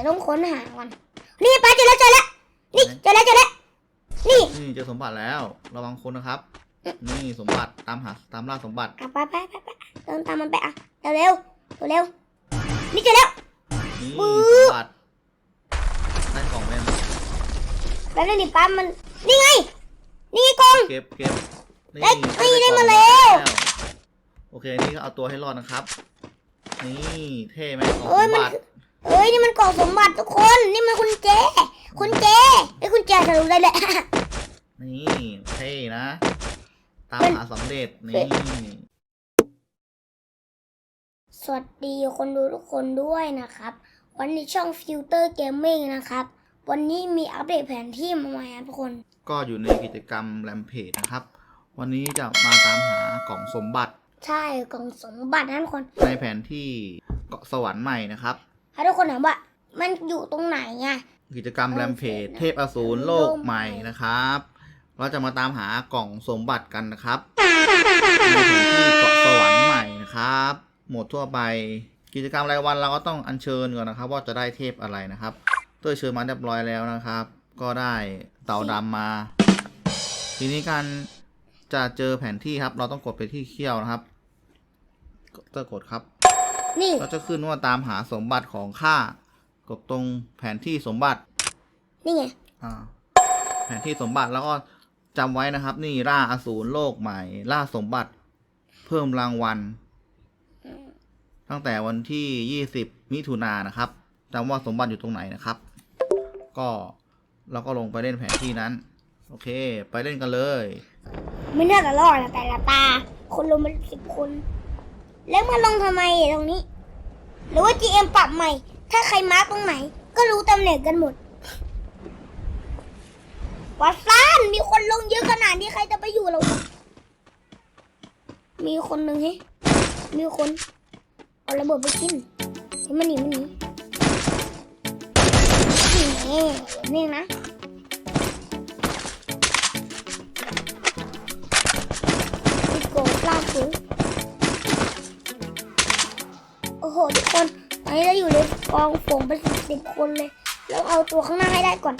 แต่ต้องค้นหาก่อน นี่ไปเจอแล้วเจอแล้ว นี่เจอแล้วเจอแล้ว นี่ นี่เจอสมบัติแล้ว ระวังคนนะครับ นี่สมบัติตามหาตามล่าสมบัติอะไปไปไปไปเดินตามมันไปอะเร็วเร็วเร็วนี่เจอแล้ว นี่ปึ๊สบมบัติได้กล่องไหมแล้วนี่ปั๊มมัน นี่ไง นี่ไงกอง เก็บเก็บนี่ได้นี่ได้กล่องมาแล้ว โอเค นี่ก็เอาตัวให้รอดนะครับ นี่เท่ไหมของเอ้ยสมมันบัติ เอ้ยนี่มันกล่องสมบัติทุกคน นี่มันคุณเจคุณเจไอ้ยคุณเจทะลุได้เลยนี่เท่นะ ตามมันหาสำเร็จเฮ้นี่ยสวัสดีคนดูทุกคนด้วยนะครับ วันนี้ช่องฟิลเตอร์เกมมิ่งนะครับ วันนี้มีอัปเดตแผนที่มาใหม่ครับทุกคน ก็อยู่ในกิจกรรมแรมเพจนะครับ วันนี้จะมาตามหากล่องสมบัติ ใช่กล่องสมบัตินะทุกคน ในแผนที่เกาะสวรรค์ใหม่นะครับ ให้ทุกคนถามว่า มันอยู่ตรงไหนอะกิจกรรมแรมเพจเทพอสูรโลกใหม่นะครับ เราจะมาตามหากล่องสมบัติกันนะครับในแผนที่เกาะสวรรค์ใหม่นะครับ หมวดทั่วไปกิจกรรมรายวันเราก็ต้องอัญเชิญก่อนนะครับ ว่าจะได้เทพอะไรนะครับเต้ยเชิญมาเรียบร้อยแล้วนะครับ ก็ได้เต่าดำมา ทีนี้การจะเจอแผนที่ครับ เราต้องกดไปที่เขี้ยวนะครับเต้ยกดครับ นี่ ก็จะขึ้นว่าตามหาสมบัติของข้ากดตรงแผนที่สมบัติ นี่ไง อ่า แผนที่สมบัติแล้วก็จำไว้นะครับ นี่ล่าอสูรโลกใหม่ ล่าสมบัติ เพิ่มรางวัล ตั้งแต่วันที่20มิถุนายนนะครับจำว่าสมบัติอยู่ตรงไหนนะครับ ก็เราก็ลงไปเล่นแผนที่นั้น โอเค ไปเล่นกันเลย ไม่น่าจะรอดนะแต่ละตา คนลงมาสิบคน แล้วมาลงทำไมตรงนี้ หรือว่า GM ปรับใหม่ ถ้าใครมาร์กตรงไหน ก็รู้ตำแหน่งกันหมดวัดซ่านมีคนลงเยอะขนาดนี้ใครจะไปอยู่เรามีคนหนึ่งเฮ้มีคน เอาระเบิดไปกินเฮ้มันหนีมันหนีนี่นี่นะ สิบคนเลย แล้วเอาตัวข้างหน้าให้ได้ก่อน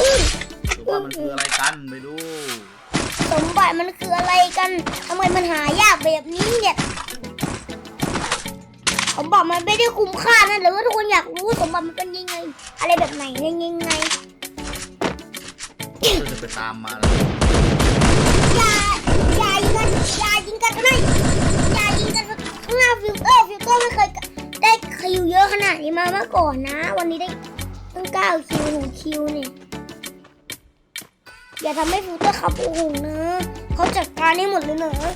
สมบัติมันคืออะไรกันไปดู สมบัติมันคืออะไรกันทำไมมันหายากแบบนี้เนี่ยสมบัติมันไม่ได้คุ้มค่านะหรือว่าทุกคนอยากรู้สมบัติมันเป็นยังไง อะไรแบบไหนยังไงเพื่อจะไปตามมาแล้วอย่าอย่ายิงกันอย่ายิงกันทำไมอย่ายิงกันข้างหน้าฟิลเตอร์ฟิลเตอร์ไม่เคยได้คิวเยอะขนาดนี้มาเมื่อก่อนนะ วันนี้ได้ตั้งเก้าคิวหนึ่งคิวเนี่ย อย่าทำให้ฟิลเตอร์เขาโอ้โหนะเขาจัดการให้หมดเลยเนอะ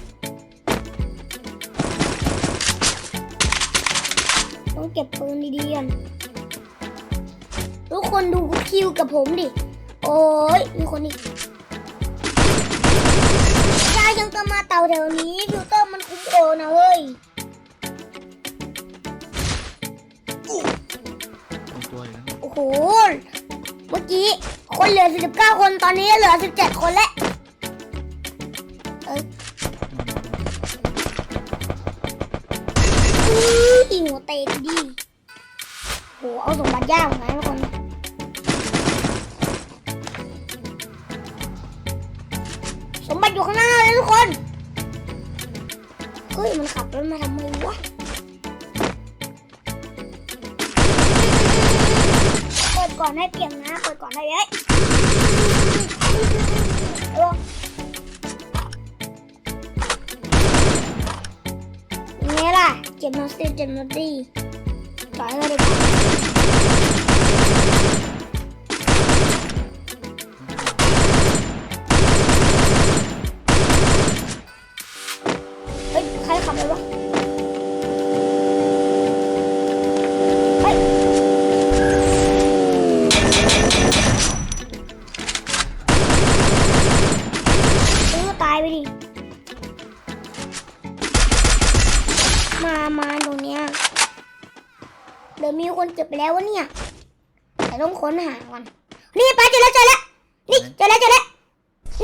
ต้องเก็บปืนดีๆกันทุกคนดูคิวกับผมดิ โอ้ยมีคนอีกยายยังจะมาเต่าแถวนี้ฟิลเตอร์มันคุ้มโกนะเว้ยมีตัวอีกนะโอ้โห เมื่อกี้ คนเหลือ49คนตอนนี้เหลือ17คนแล้วอ้ยอุ้ยหัวเตะดีโหเอาสมบัติยากเหมือนกันทุกคนสมบัติอยู่ข้างหน้าเลยทุกคน เฮ้ย มันขับรถมาทำไมวะเปิดก่อนให้เปลี่ยนนะเปิดก่อนได้เลย นี่ล่ะเจ็บมาสิเจ็บมาดีต่อยเลยดีกว่า มามาตรงเนี้ยเดี๋ยวมีคนเก็บไปแล้ววะเนี่ยแต่ต้องค้นหาก่อนนี่ป้าเจอแล้วเจอแล้วนี่เจอแล้วเจอแล้ว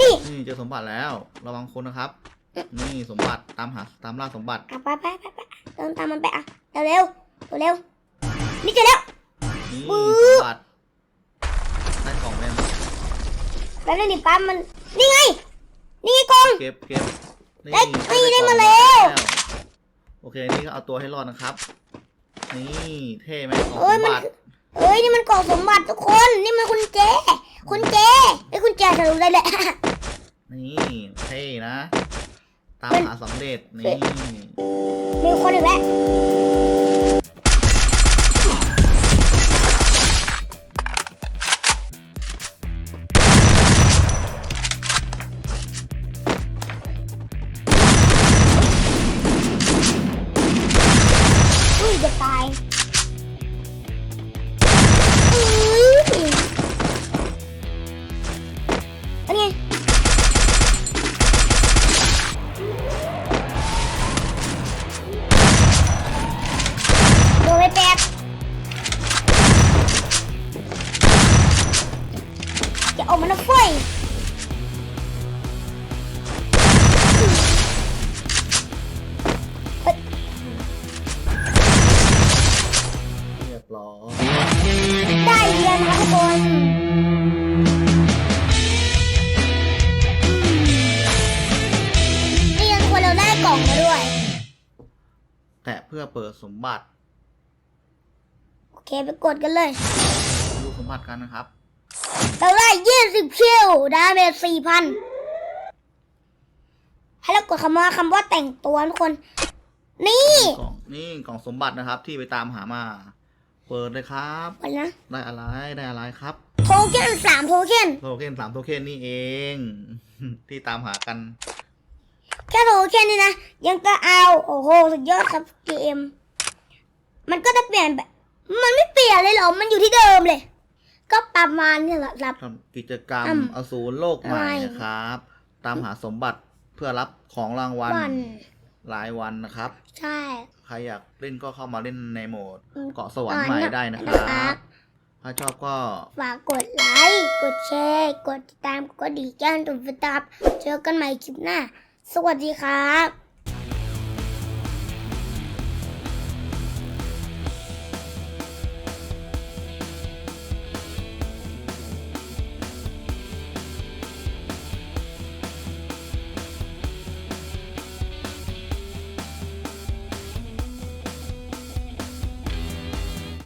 นี่นี่เจอสมบัติแล้ว ระวังคนนะครับ นี่สมบัติตามหาตามล่าสมบัติอะไปไปไปไปเดินตามมันไปอะเร็วเร็วเร็วนี่เจอแล้วนี่ปึ๊สบมบัติได้กล่องแม่แล้วนี่ป้ามันนี่ไงนี่ไงกองเก็บเก็บนี่ได้นี่ได้มากองแล้วโอ เคนี่ก็เอาตัวให้รอดนะครับ นี่เท่ไหมกล่องเอ้ยสมมันบัติเอ้ยนี่มันกล่องสมบัติทุกคนนี่มันคุณเจคุณเจไอ้ยคุณแจจะรู้ได้เลยนี่เท่นะ ตามมันหาสำเร็จนี่ มีคนอีกแล้วอุ้ มาหน้าไฟเรียบร้อยได้เรียนนะคะทุกคนเรียนคนเราได้กล่องมาด้วย แตะเพื่อเปิดสมบัติ โอเคไปกดกันเลย ดูสมบัติกันนะครับ เราได้ยี่สิบคิวดาเมจสี่พันให้เรากดคำว่าคำว่าแต่งตัวทุกคน นี่ กล่องนี่กล่องสมบัตินะครับ ที่ไปตามหามา เปิดเลยครับ ก่อนนะได้อะไรได้อะไรครับโทเค็นสามโทเค็นโทเค็นสามโทเค็นนี่เอง ที่ตามหากัน แค่โทเค็นนี่นะ ยังก็เอา โอ้โห สุดยอดครับเกม มันก็จะเปลี่ยนแบบมันไม่เปลี่ยนเลยเหรอ มันอยู่ที่เดิมเลย ก็ประมาณนี้แหละครับ ทำกิจกรรมอืมอสูรโลกใหม่อะไรนะครับ ตามหาสมบัติเพื่อรับของรางวัลวันรายวันนะครับ ใช่ ใครอยากเล่นก็เข้ามาเล่นในโหมด อืมเกาะสวรรค์ใหม่ได้นะคนะรัครับ บ ถ้าชอบก็ฝากกดไลค์ กดแชร์ กดติดตาม กดดีแจ้งตุ่มติดตามเจอกันใหม่คลิปหน้า สวัสดีครับ